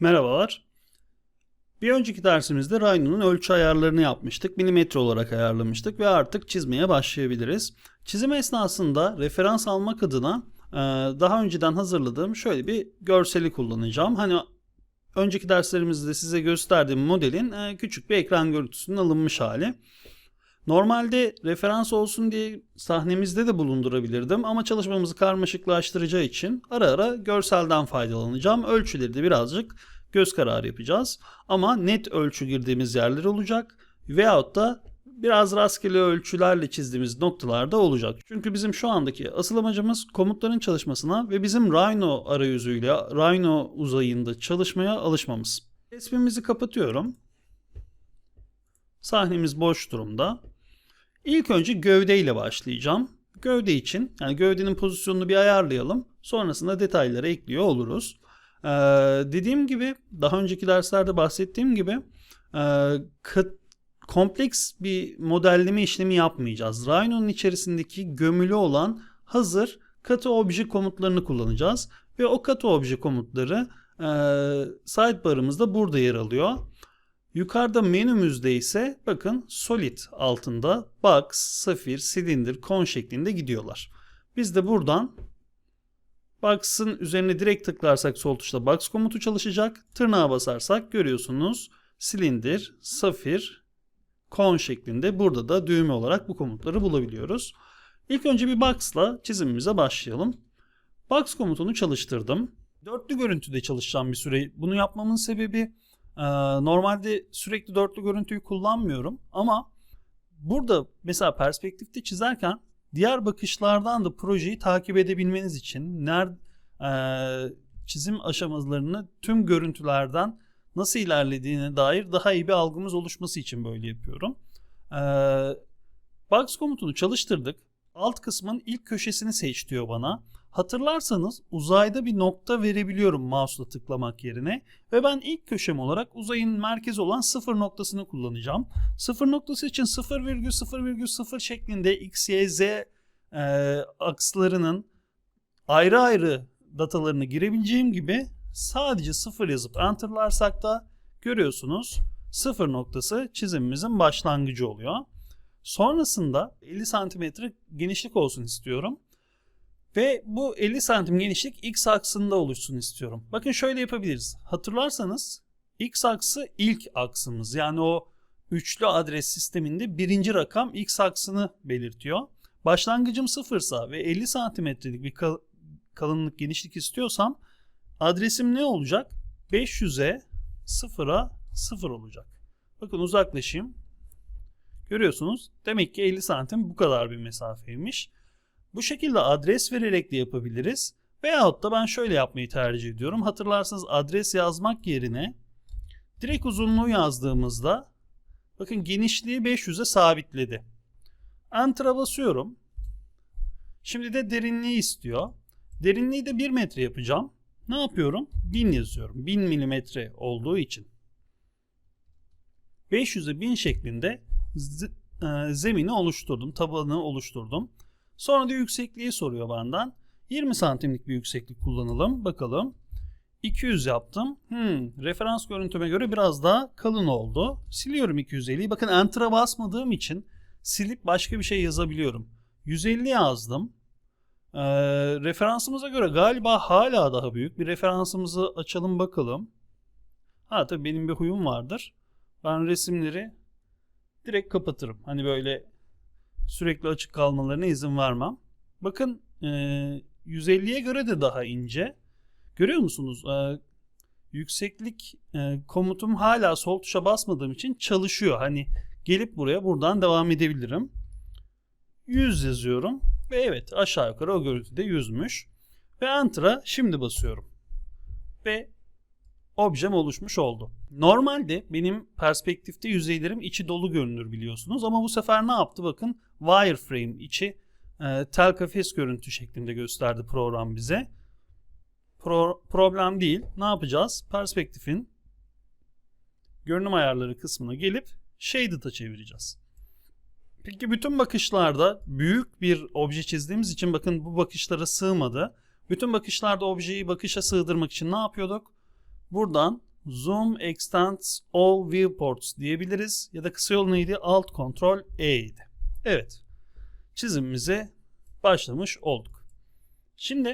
Merhabalar. Bir önceki dersimizde Rhino'nun ölçü ayarlarını yapmıştık. Milimetre olarak ayarlamıştık ve artık çizmeye başlayabiliriz. Çizim esnasında referans almak adına e, daha önceden hazırladığım şöyle bir görseli kullanacağım. Hani önceki derslerimizde size gösterdiğim modelin e, küçük bir ekran görüntüsünün alınmış hali. Normalde referans olsun diye sahnemizde de bulundurabilirdim ama çalışmamızı karmaşıklaştıracağı için ara ara görselden faydalanacağım. Ölçüleri de birazcık göz kararı yapacağız. Ama net ölçü girdiğimiz yerler olacak veyahut da biraz rastgele ölçülerle çizdiğimiz noktalarda olacak. Çünkü bizim şu andaki asıl amacımız komutların çalışmasına ve bizim Rhino arayüzüyle Rhino uzayında çalışmaya alışmamız. Resmimizi kapatıyorum. Sahnemiz boş durumda. İlk önce gövdeyle başlayacağım. Gövde için yani gövdenin pozisyonunu bir ayarlayalım. Sonrasında detayları ekliyor oluruz. Ee, dediğim gibi daha önceki derslerde bahsettiğim gibi e, kat, kompleks bir modelleme işlemi yapmayacağız. Rhino'nun içerisindeki gömülü olan hazır katı obje komutlarını kullanacağız. Ve o katı obje komutları e, sidebar'ımızda burada yer alıyor. Yukarıda menümüzde ise bakın solid altında box, safir, silindir, kon şeklinde gidiyorlar. Biz de buradan box'ın üzerine direkt tıklarsak sol tuşla box komutu çalışacak. Tırnağa basarsak görüyorsunuz silindir, safir, kon şeklinde burada da düğme olarak bu komutları bulabiliyoruz. İlk önce bir box'la çizimimize başlayalım. Box komutunu çalıştırdım. Dörtlü görüntüde çalışacağım bir süre. Bunu yapmamın sebebi ee, normalde sürekli dörtlü görüntüyü kullanmıyorum ama burada mesela perspektifte çizerken diğer bakışlardan da projeyi takip edebilmeniz için nerede çizim aşamalarını tüm görüntülerden nasıl ilerlediğine dair daha iyi bir algımız oluşması için böyle yapıyorum. Ee, Box komutunu çalıştırdık. Alt kısmın ilk köşesini seç diyor bana. Hatırlarsanız uzayda bir nokta verebiliyorum mouse'la tıklamak yerine ve ben ilk köşem olarak uzayın merkezi olan sıfır noktasını kullanacağım. Sıfır noktası için 0,0,0 şeklinde x, y, z e, akslarının ayrı ayrı datalarını girebileceğim gibi sadece sıfır yazıp enterlarsak da görüyorsunuz sıfır noktası çizimimizin başlangıcı oluyor. Sonrasında 50 santimetre genişlik olsun istiyorum. Ve bu 50 santim genişlik x aksında oluşsun istiyorum. Bakın şöyle yapabiliriz. Hatırlarsanız x aksı ilk aksımız. Yani o üçlü adres sisteminde birinci rakam x aksını belirtiyor. Başlangıcım sıfırsa ve 50 santimetrelik bir kal kalınlık genişlik istiyorsam adresim ne olacak? 500'e 0'a 0 olacak. Bakın uzaklaşayım. Görüyorsunuz. Demek ki 50 santim bu kadar bir mesafeymiş. Bu şekilde adres vererek de yapabiliriz. Veyahut da ben şöyle yapmayı tercih ediyorum. Hatırlarsanız adres yazmak yerine direkt uzunluğu yazdığımızda bakın genişliği 500'e sabitledi. Enter'a basıyorum. Şimdi de derinliği istiyor. Derinliği de 1 metre yapacağım. Ne yapıyorum? 1000 yazıyorum. 1000 milimetre olduğu için. 500'e 1000 şeklinde e, zemini oluşturdum. Tabanı oluşturdum. Sonra da yüksekliği soruyor benden. 20 santimlik bir yükseklik kullanalım. Bakalım. 200 yaptım. Hmm, referans görüntüme göre biraz daha kalın oldu. Siliyorum 250'yi. Bakın Enter'a basmadığım için silip başka bir şey yazabiliyorum. 150 yazdım. Ee, referansımıza göre galiba hala daha büyük. Bir referansımızı açalım bakalım. Ha tabii benim bir huyum vardır. Ben resimleri direkt kapatırım. Hani böyle sürekli açık kalmalarına izin vermem. Bakın e, 150'ye göre de daha ince. Görüyor musunuz? E, yükseklik e, komutum hala sol tuşa basmadığım için çalışıyor. Hani gelip buraya buradan devam edebilirim. 100 yazıyorum ve evet aşağı yukarı o görüntüde 100'müş. Ve Enter'a şimdi basıyorum. Ve objem oluşmuş oldu. Normalde benim perspektifte yüzeylerim içi dolu görünür biliyorsunuz ama bu sefer ne yaptı bakın wireframe içi e, tel kafes görüntü şeklinde gösterdi program bize. Pro, problem değil. Ne yapacağız? Perspektifin görünüm ayarları kısmına gelip shaded'a çevireceğiz. Peki bütün bakışlarda büyük bir obje çizdiğimiz için bakın bu bakışlara sığmadı. Bütün bakışlarda objeyi bakışa sığdırmak için ne yapıyorduk? Buradan zoom extends all viewports diyebiliriz. Ya da kısa yolu neydi? Alt Ctrl E idi. Evet. Çizimimize başlamış olduk. Şimdi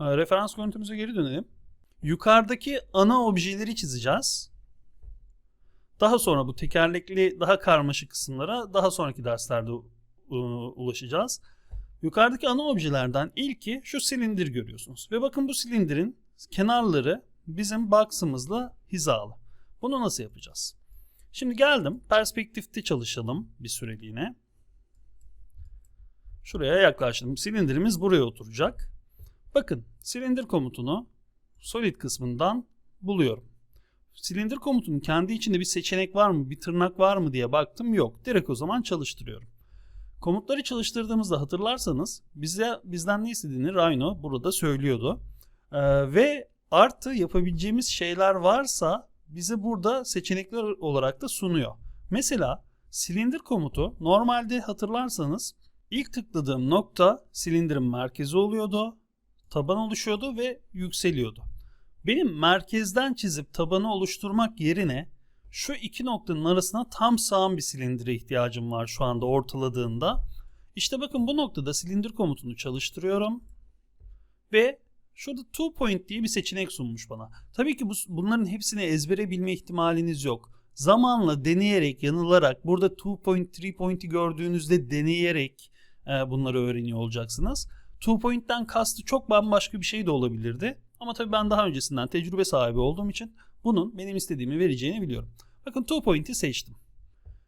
e, referans görüntümüze geri dönelim. Yukarıdaki ana objeleri çizeceğiz. Daha sonra bu tekerlekli daha karmaşık kısımlara daha sonraki derslerde ulaşacağız. Yukarıdaki ana objelerden ilki şu silindir görüyorsunuz. Ve bakın bu silindirin kenarları bizim box'ımızla hizalı. Bunu nasıl yapacağız? Şimdi geldim. Perspektifte çalışalım bir süreliğine. Şuraya yaklaştım. Silindirimiz buraya oturacak. Bakın silindir komutunu solid kısmından buluyorum. Silindir komutunun kendi içinde bir seçenek var mı, bir tırnak var mı diye baktım. Yok. Direkt o zaman çalıştırıyorum. Komutları çalıştırdığımızda hatırlarsanız bize bizden ne istediğini Rhino burada söylüyordu. Ee, ve artı yapabileceğimiz şeyler varsa bize burada seçenekler olarak da sunuyor. Mesela silindir komutu normalde hatırlarsanız ilk tıkladığım nokta silindirin merkezi oluyordu, taban oluşuyordu ve yükseliyordu. Benim merkezden çizip tabanı oluşturmak yerine şu iki noktanın arasına tam sağım bir silindire ihtiyacım var şu anda ortaladığında. İşte bakın bu noktada silindir komutunu çalıştırıyorum. Ve şurada two point diye bir seçenek sunmuş bana. Tabii ki bu, bunların hepsini ezbere bilme ihtimaliniz yok. Zamanla deneyerek, yanılarak, burada two point, three point'i gördüğünüzde deneyerek e, bunları öğreniyor olacaksınız. Two point'ten kastı çok bambaşka bir şey de olabilirdi. Ama tabii ben daha öncesinden tecrübe sahibi olduğum için bunun benim istediğimi vereceğini biliyorum. Bakın two point'i seçtim.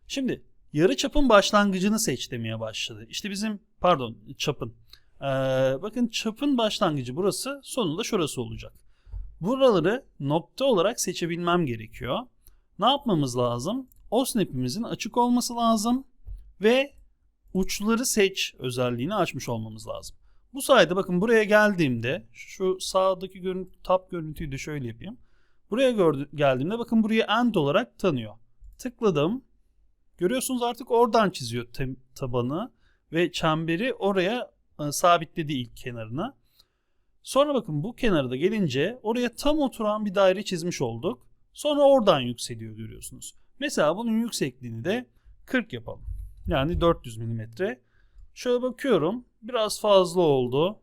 Şimdi yarı çapın başlangıcını seç demeye başladı. İşte bizim pardon çapın. Ee, bakın çapın başlangıcı burası sonunda şurası olacak. Buraları nokta olarak seçebilmem gerekiyor. Ne yapmamız lazım? O snap'imizin açık olması lazım ve uçları seç özelliğini açmış olmamız lazım. Bu sayede bakın buraya geldiğimde şu sağdaki görüntü, tab görüntüyü de şöyle yapayım. Buraya gördü, geldiğimde bakın burayı end olarak tanıyor. Tıkladım. Görüyorsunuz artık oradan çiziyor tabanı ve çemberi oraya sabitledi ilk kenarına. Sonra bakın bu kenarda gelince oraya tam oturan bir daire çizmiş olduk. Sonra oradan yükseliyor görüyorsunuz. Mesela bunun yüksekliğini de 40 yapalım. Yani 400 mm. Şöyle bakıyorum. Biraz fazla oldu.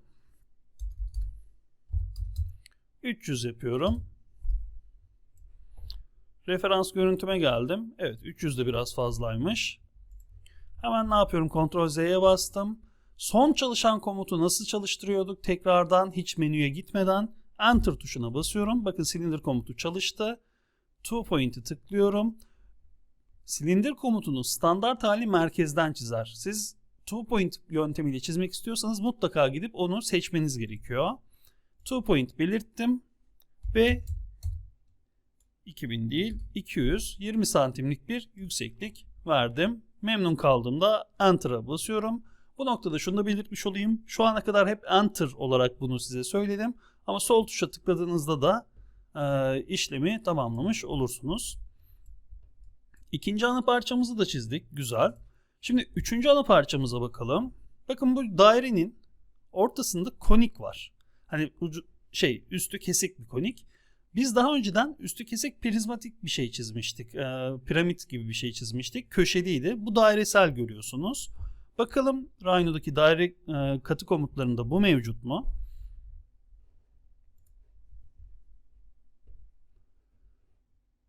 300 yapıyorum. Referans görüntüme geldim. Evet 300 de biraz fazlaymış. Hemen ne yapıyorum? Ctrl Z'ye bastım. Son çalışan komutu nasıl çalıştırıyorduk? Tekrardan hiç menüye gitmeden Enter tuşuna basıyorum. Bakın silindir komutu çalıştı. Two point'i tıklıyorum. Silindir komutunu standart hali merkezden çizer. Siz two point yöntemiyle çizmek istiyorsanız mutlaka gidip onu seçmeniz gerekiyor. Two point belirttim ve 2000 değil 220 santimlik bir yükseklik verdim. Memnun kaldığımda Enter'a basıyorum. Bu noktada şunu da belirtmiş olayım. Şu ana kadar hep Enter olarak bunu size söyledim. Ama sol tuşa tıkladığınızda da e, işlemi tamamlamış olursunuz. İkinci ana parçamızı da çizdik. Güzel. Şimdi üçüncü ana parçamıza bakalım. Bakın bu dairenin ortasında konik var. Hani ucu, şey üstü kesik bir konik. Biz daha önceden üstü kesik prizmatik bir şey çizmiştik. E, piramit gibi bir şey çizmiştik. Köşeliydi. Bu dairesel görüyorsunuz. Bakalım Rhino'daki daire e, katı komutlarında bu mevcut mu?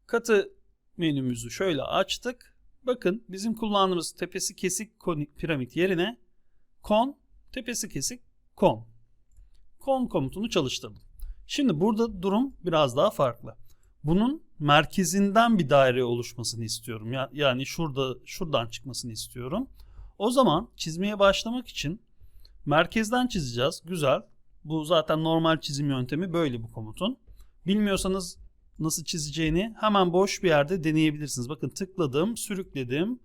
Katı menümüzü şöyle açtık. Bakın bizim kullandığımız tepesi kesik piramit yerine kon tepesi kesik kon. Kon komutunu çalıştırdım. Şimdi burada durum biraz daha farklı. Bunun merkezinden bir daire oluşmasını istiyorum. Yani şurada şuradan çıkmasını istiyorum. O zaman çizmeye başlamak için merkezden çizeceğiz. Güzel. Bu zaten normal çizim yöntemi böyle bu komutun. Bilmiyorsanız nasıl çizeceğini hemen boş bir yerde deneyebilirsiniz. Bakın tıkladım, sürükledim,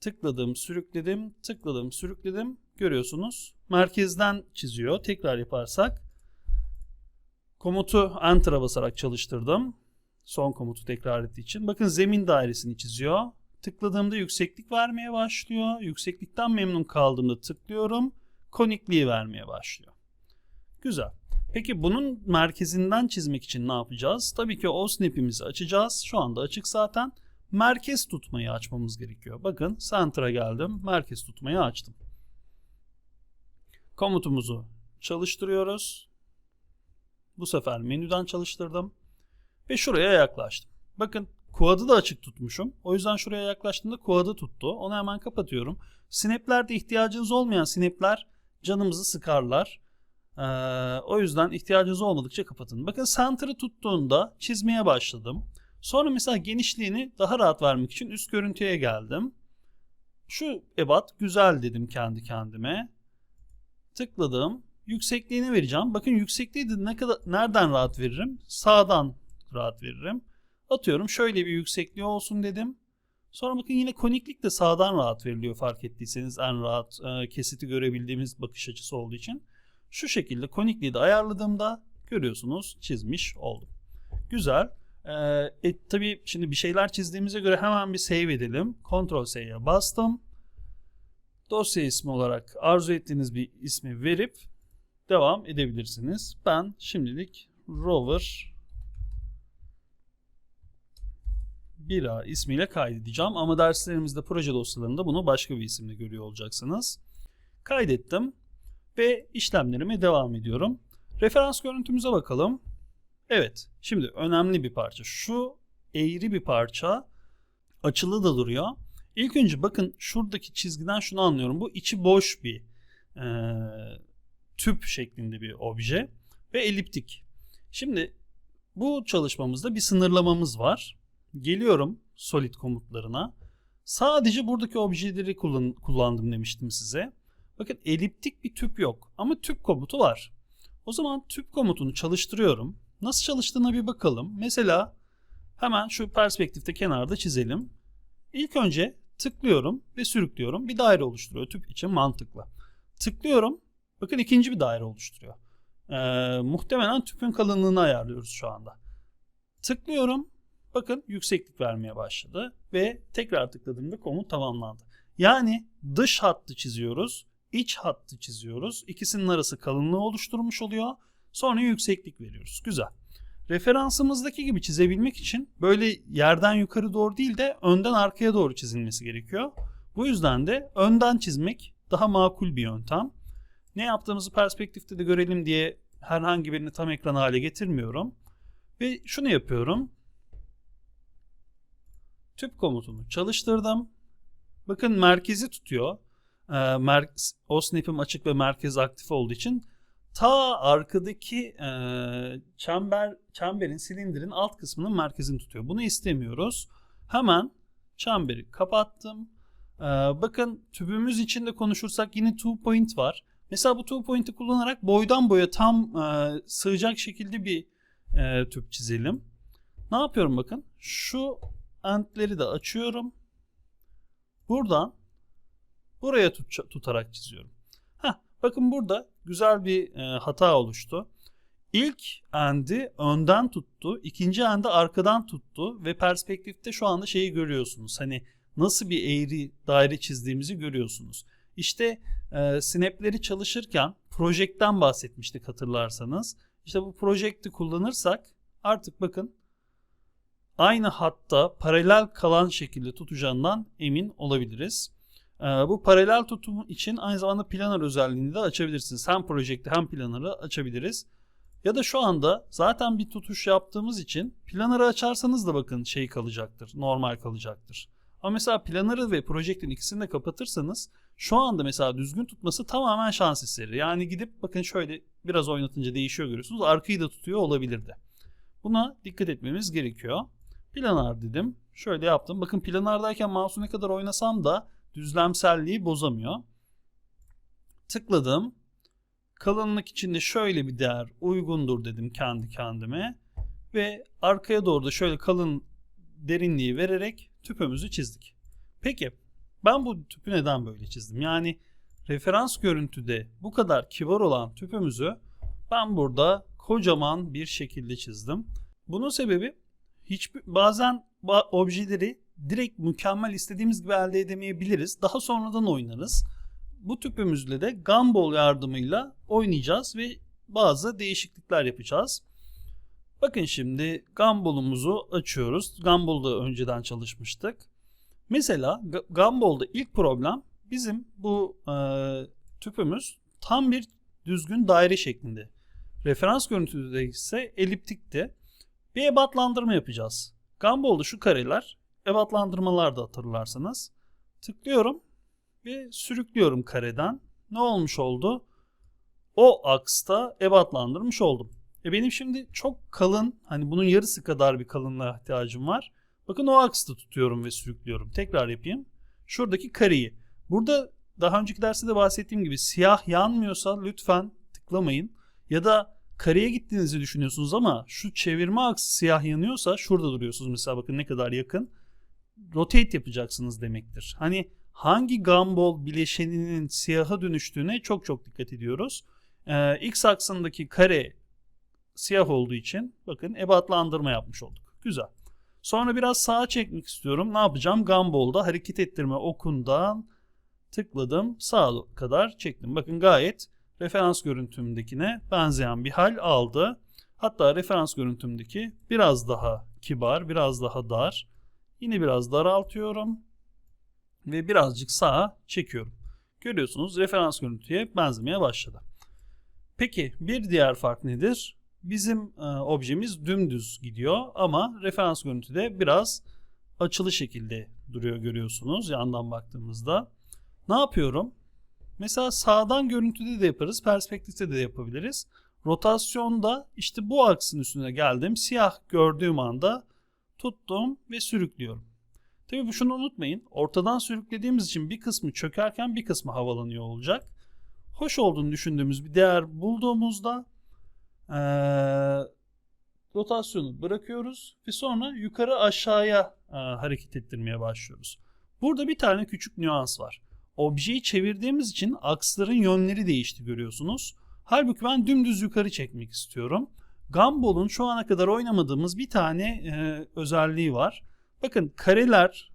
tıkladım, sürükledim, tıkladım, sürükledim. Görüyorsunuz. Merkezden çiziyor. Tekrar yaparsak Komutu Enter'a basarak çalıştırdım. Son komutu tekrar ettiği için. Bakın zemin dairesini çiziyor. Tıkladığımda yükseklik vermeye başlıyor. Yükseklikten memnun kaldığımda tıklıyorum. Konikliği vermeye başlıyor. Güzel. Peki bunun merkezinden çizmek için ne yapacağız? Tabii ki o snap'imizi açacağız. Şu anda açık zaten. Merkez tutmayı açmamız gerekiyor. Bakın center'a geldim. Merkez tutmayı açtım. Komutumuzu çalıştırıyoruz. Bu sefer menüden çalıştırdım. Ve şuraya yaklaştım. Bakın quad'ı da açık tutmuşum. O yüzden şuraya yaklaştığımda quad'ı tuttu. Onu hemen kapatıyorum. Snap'lerde ihtiyacınız olmayan snap'ler canımızı sıkarlar. Ee, o yüzden ihtiyacınız olmadıkça kapatın. Bakın center'ı tuttuğunda çizmeye başladım. Sonra mesela genişliğini daha rahat vermek için üst görüntüye geldim. Şu ebat güzel dedim kendi kendime. Tıkladım. Yüksekliğini vereceğim. Bakın yüksekliği de ne kadar nereden rahat veririm? Sağdan rahat veririm. Atıyorum şöyle bir yüksekliği olsun dedim. Sonra bakın yine koniklik de sağdan rahat veriliyor fark ettiyseniz en rahat e, kesiti görebildiğimiz bakış açısı olduğu için. Şu şekilde konikliği de ayarladığımda görüyorsunuz çizmiş oldum. Güzel. Ee, e, tabii şimdi bir şeyler çizdiğimize göre hemen bir save edelim. Ctrl S'ye bastım. Dosya ismi olarak arzu ettiğiniz bir ismi verip devam edebilirsiniz. Ben şimdilik rover 1A ismiyle kaydedeceğim ama derslerimizde proje dosyalarında bunu başka bir isimle görüyor olacaksınız. Kaydettim ve işlemlerime devam ediyorum. Referans görüntümüze bakalım. Evet, şimdi önemli bir parça. Şu eğri bir parça açılı da duruyor. İlk önce bakın şuradaki çizgiden şunu anlıyorum. Bu içi boş bir e, tüp şeklinde bir obje ve eliptik. Şimdi bu çalışmamızda bir sınırlamamız var. Geliyorum solid komutlarına. Sadece buradaki objeleri kullan kullandım demiştim size. Bakın eliptik bir tüp yok ama tüp komutu var. O zaman tüp komutunu çalıştırıyorum. Nasıl çalıştığına bir bakalım. Mesela hemen şu perspektifte kenarda çizelim. İlk önce tıklıyorum ve sürüklüyorum. Bir daire oluşturuyor tüp için mantıklı. Tıklıyorum. Bakın ikinci bir daire oluşturuyor. Ee, muhtemelen tüpün kalınlığını ayarlıyoruz şu anda. Tıklıyorum. Bakın yükseklik vermeye başladı ve tekrar tıkladığımda komut tamamlandı. Yani dış hattı çiziyoruz, iç hattı çiziyoruz. İkisinin arası kalınlığı oluşturmuş oluyor. Sonra yükseklik veriyoruz. Güzel. Referansımızdaki gibi çizebilmek için böyle yerden yukarı doğru değil de önden arkaya doğru çizilmesi gerekiyor. Bu yüzden de önden çizmek daha makul bir yöntem. Ne yaptığımızı perspektifte de görelim diye herhangi birini tam ekran hale getirmiyorum. Ve şunu yapıyorum. Tüp komutunu çalıştırdım. Bakın merkezi tutuyor. Ee, mer- o snap'im açık ve merkez aktif olduğu için ta arkadaki e, çember çemberin silindirin alt kısmının merkezini tutuyor. Bunu istemiyoruz. Hemen çemberi kapattım. Ee, bakın tübümüz içinde konuşursak yine two point var. Mesela bu two point'i kullanarak boydan boya tam e, sığacak şekilde bir e, tüp çizelim. Ne yapıyorum bakın. Şu endleri de açıyorum. Buradan buraya tut, tutarak çiziyorum. Heh, bakın burada güzel bir e, hata oluştu. İlk endi önden tuttu, ikinci endi arkadan tuttu ve perspektifte şu anda şeyi görüyorsunuz. Hani nasıl bir eğri daire çizdiğimizi görüyorsunuz. İşte e, snapleri çalışırken projekten bahsetmiştik hatırlarsanız. İşte bu projekti kullanırsak artık bakın aynı hatta paralel kalan şekilde tutacağından emin olabiliriz. Ee, bu paralel tutum için aynı zamanda planner özelliğini de açabilirsiniz. Hem projekti hem planner'ı açabiliriz. Ya da şu anda zaten bir tutuş yaptığımız için planner'ı açarsanız da bakın şey kalacaktır. Normal kalacaktır. Ama mesela planner'ı ve projektin ikisini de kapatırsanız şu anda mesela düzgün tutması tamamen şans eseri. Yani gidip bakın şöyle biraz oynatınca değişiyor görüyorsunuz. Arkayı da tutuyor olabilirdi. Buna dikkat etmemiz gerekiyor. Planar dedim. Şöyle yaptım. Bakın planardayken mouse'u ne kadar oynasam da düzlemselliği bozamıyor. Tıkladım. Kalınlık içinde şöyle bir değer uygundur dedim kendi kendime. Ve arkaya doğru da şöyle kalın derinliği vererek tüpümüzü çizdik. Peki ben bu tüpü neden böyle çizdim? Yani referans görüntüde bu kadar kibar olan tüpümüzü ben burada kocaman bir şekilde çizdim. Bunun sebebi hiçbir bazen objeleri direkt mükemmel istediğimiz gibi elde edemeyebiliriz. Daha sonradan oynarız. Bu tüpümüzle de gumball yardımıyla oynayacağız ve bazı değişiklikler yapacağız. Bakın şimdi Gumball'umuzu açıyoruz. Gumball'da önceden çalışmıştık. Mesela Gumball'da ilk problem bizim bu e, tüpümüz tam bir düzgün daire şeklinde. Referans görüntüde ise eliptikti. Bir ebatlandırma yapacağız. Gumball'da şu kareler ebatlandırmalar da hatırlarsanız. Tıklıyorum ve sürüklüyorum kareden. Ne olmuş oldu? O aksta ebatlandırmış oldum. E benim şimdi çok kalın hani bunun yarısı kadar bir kalınlığa ihtiyacım var. Bakın o aksta tutuyorum ve sürüklüyorum. Tekrar yapayım. Şuradaki kareyi. Burada daha önceki derste de bahsettiğim gibi siyah yanmıyorsa lütfen tıklamayın. Ya da kareye gittiğinizi düşünüyorsunuz ama şu çevirme aksı siyah yanıyorsa şurada duruyorsunuz mesela bakın ne kadar yakın. Rotate yapacaksınız demektir. Hani hangi gumball bileşeninin siyaha dönüştüğüne çok çok dikkat ediyoruz. Ee, X aksındaki kare siyah olduğu için bakın ebatlandırma yapmış olduk. Güzel. Sonra biraz sağa çekmek istiyorum. Ne yapacağım? Gumball'da hareket ettirme okundan tıkladım. Sağa kadar çektim. Bakın gayet referans görüntümdekine benzeyen bir hal aldı. Hatta referans görüntümdeki biraz daha kibar, biraz daha dar. Yine biraz daraltıyorum ve birazcık sağa çekiyorum. Görüyorsunuz referans görüntüye benzemeye başladı. Peki bir diğer fark nedir? Bizim e, objemiz dümdüz gidiyor ama referans görüntüde biraz açılı şekilde duruyor görüyorsunuz yandan baktığımızda. Ne yapıyorum? Mesela sağdan görüntüde de yaparız, perspektifte de yapabiliriz. Rotasyonda işte bu aksın üstüne geldim. Siyah gördüğüm anda tuttum ve sürüklüyorum. Tabii bu şunu unutmayın. Ortadan sürüklediğimiz için bir kısmı çökerken bir kısmı havalanıyor olacak. Hoş olduğunu düşündüğümüz bir değer bulduğumuzda ee, rotasyonu bırakıyoruz ve sonra yukarı aşağıya e, hareket ettirmeye başlıyoruz. Burada bir tane küçük nüans var. Objeyi çevirdiğimiz için aksların yönleri değişti görüyorsunuz. Halbuki ben dümdüz yukarı çekmek istiyorum. Gumball'un şu ana kadar oynamadığımız bir tane e, özelliği var. Bakın kareler,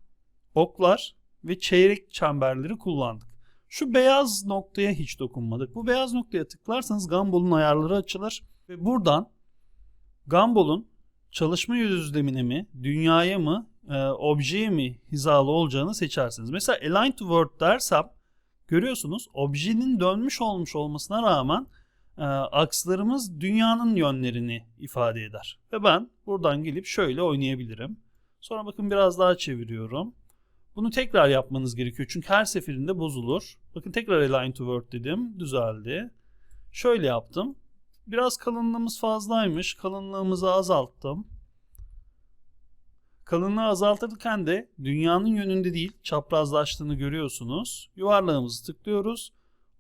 oklar ve çeyrek çemberleri kullandık. Şu beyaz noktaya hiç dokunmadık. Bu beyaz noktaya tıklarsanız Gumball'un ayarları açılır. Ve buradan Gumball'un çalışma düzlemine mi, dünyaya mı, e, objeye mi hizalı olacağını seçersiniz. Mesela align to word dersem görüyorsunuz objenin dönmüş olmuş olmasına rağmen e, akslarımız dünyanın yönlerini ifade eder. Ve ben buradan gelip şöyle oynayabilirim. Sonra bakın biraz daha çeviriyorum. Bunu tekrar yapmanız gerekiyor çünkü her seferinde bozulur. Bakın tekrar align to word dedim. Düzeldi. Şöyle yaptım. Biraz kalınlığımız fazlaymış. Kalınlığımızı azalttım. Kalınlığı azaltırken de dünyanın yönünde değil çaprazlaştığını görüyorsunuz. Yuvarlağımızı tıklıyoruz.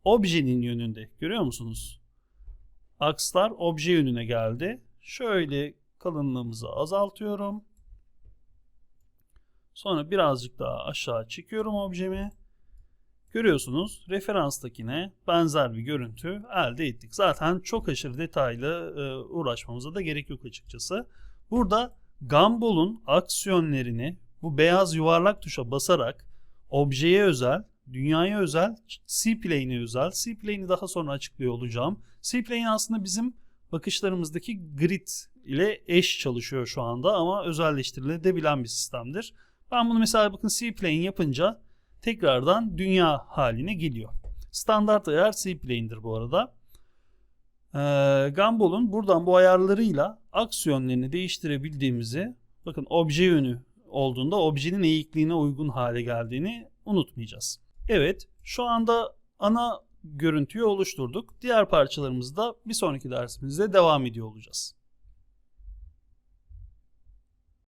Objenin yönünde. Görüyor musunuz? Akslar obje yönüne geldi. Şöyle kalınlığımızı azaltıyorum. Sonra birazcık daha aşağı çekiyorum objemi. Görüyorsunuz referanstakine benzer bir görüntü elde ettik. Zaten çok aşırı detaylı e, uğraşmamıza da gerek yok açıkçası. Burada Gumball'un aksiyonlerini bu beyaz yuvarlak tuşa basarak objeye özel, dünyaya özel, C-Plane'e özel, C-Plane'i daha sonra açıklıyor olacağım. C-Plane aslında bizim bakışlarımızdaki grid ile eş çalışıyor şu anda ama özelleştirilebilen bir sistemdir. Ben bunu mesela bakın C-Plane yapınca tekrardan dünya haline geliyor. Standart ayar C-Plane'dir bu arada. Ee, Gumball'un buradan bu ayarlarıyla aksiyonlarını değiştirebildiğimizi bakın obje yönü olduğunda objenin eğikliğine uygun hale geldiğini unutmayacağız. Evet şu anda ana görüntüyü oluşturduk. Diğer parçalarımızda bir sonraki dersimizde devam ediyor olacağız.